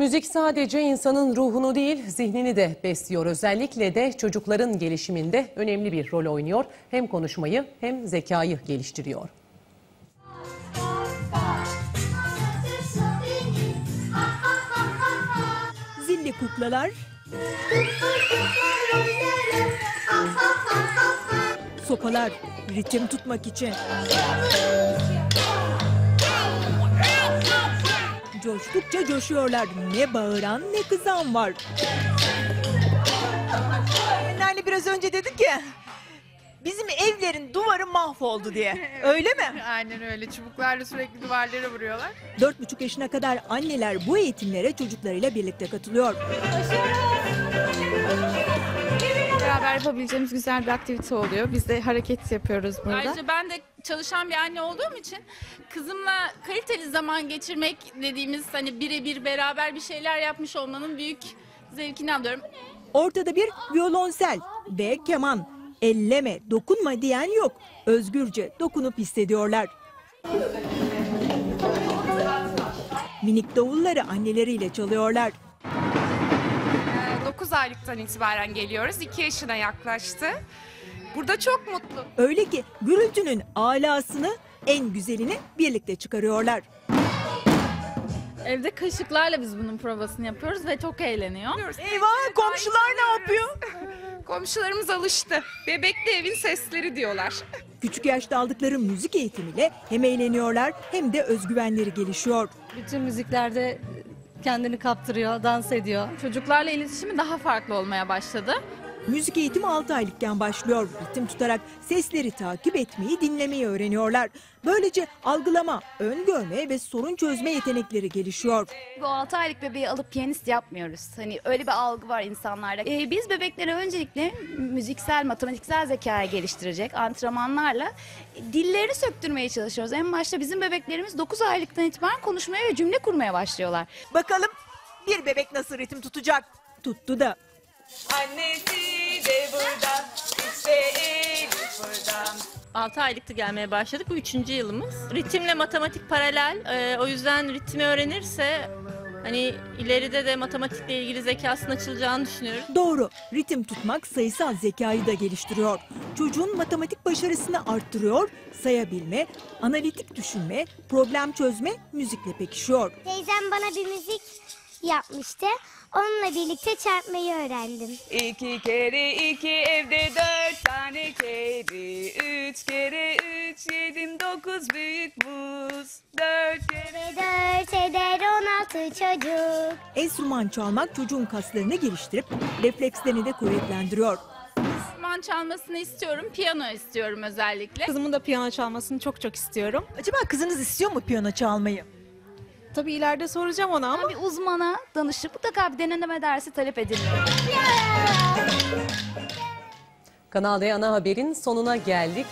Müzik sadece insanın ruhunu değil, zihnini de besliyor. Özellikle de çocukların gelişiminde önemli bir rol oynuyor. Hem konuşmayı hem zekayı geliştiriyor. Zilli kuklalar, sopalar ritim tutmak için. Coştukça coşuyorlar. Ne bağıran ne kızan var. Anneanne biraz önce dedi ki bizim evlerin duvarı mahvoldu diye. Öyle mi? Aynen öyle. Çubuklarla sürekli duvarlara vuruyorlar. 4,5 yaşına kadar anneler bu eğitimlere çocuklarıyla birlikte katılıyor. Beraber yapabileceğimiz güzel bir aktivite oluyor. Biz de hareket yapıyoruz burada. Ayrıca ben de çalışan bir anne olduğum için kızımla kaliteli zaman geçirmek dediğimiz hani birebir beraber bir şeyler yapmış olmanın büyük zevkini alıyorum. Ortada bir violonsel ve keman. Elleme, dokunma diyen yok. Özgürce dokunup hissediyorlar. Minik davulları anneleriyle çalıyorlar. 9 aylıktan itibaren geliyoruz. 2 yaşına yaklaştı. Burada çok mutlu. Öyle ki gürültünün alasını en güzelini birlikte çıkarıyorlar. Evde kaşıklarla biz bunun provasını yapıyoruz ve çok eğleniyor. Eyvah komşular ne yapıyor? Komşularımız alıştı. Bebekli evin sesleri diyorlar. Küçük yaşta aldıkları müzik eğitimiyle hem eğleniyorlar hem de özgüvenleri gelişiyor. Bütün müziklerde kendini kaptırıyor, dans ediyor. Çocuklarla iletişimi daha farklı olmaya başladı. Müzik eğitimi 6 aylıkken başlıyor. Ritim tutarak sesleri takip etmeyi, dinlemeyi öğreniyorlar. Böylece algılama, öngörme ve sorun çözme yetenekleri gelişiyor. Bu 6 aylık bebeği alıp piyanist yapmıyoruz. Hani öyle bir algı var insanlarda. Ee, biz bebekleri öncelikle müziksel, matematiksel zekaya geliştirecek antrenmanlarla dilleri söktürmeye çalışıyoruz. En başta bizim bebeklerimiz 9 aylıktan itibaren konuşmaya ve cümle kurmaya başlıyorlar. Bakalım bir bebek nasıl ritim tutacak? Tuttu da Annesi de burada, işte Elif burada. 6 aylıktı gelmeye başladık. Bu üçüncü yılımız. Ritimle matematik paralel. Ee, o yüzden ritmi öğrenirse hani ileride de matematikle ilgili zekasının açılacağını düşünüyorum. doğru. Ritim tutmak sayısal zekayı da geliştiriyor. Çocuğun matematik başarısını arttırıyor, sayabilme, analitik düşünme, problem çözme müzikle pekişiyor. Teyzem bana bir müzik yapmıştı. Onunla birlikte çarpmayı öğrendim. İki kere iki evde dört tane kedi. Üç kere üç yedim dokuz büyük buz. Dört kere... Dört eder on altı çocuk. Enstrüman çalmak çocuğun kaslarını geliştirip reflekslerini de kuvvetlendiriyor. Enstrüman çalmasını istiyorum, piyano istiyorum özellikle. Kızımın da piyano çalmasını çok çok istiyorum. Acaba kızınız istiyor mu piyano çalmayı? Tabii ileride soracağım ona ama Bir uzmana danışıp mutlaka bir deneme dersi talep ediliyor. Kanal D ana haberin sonuna geldik.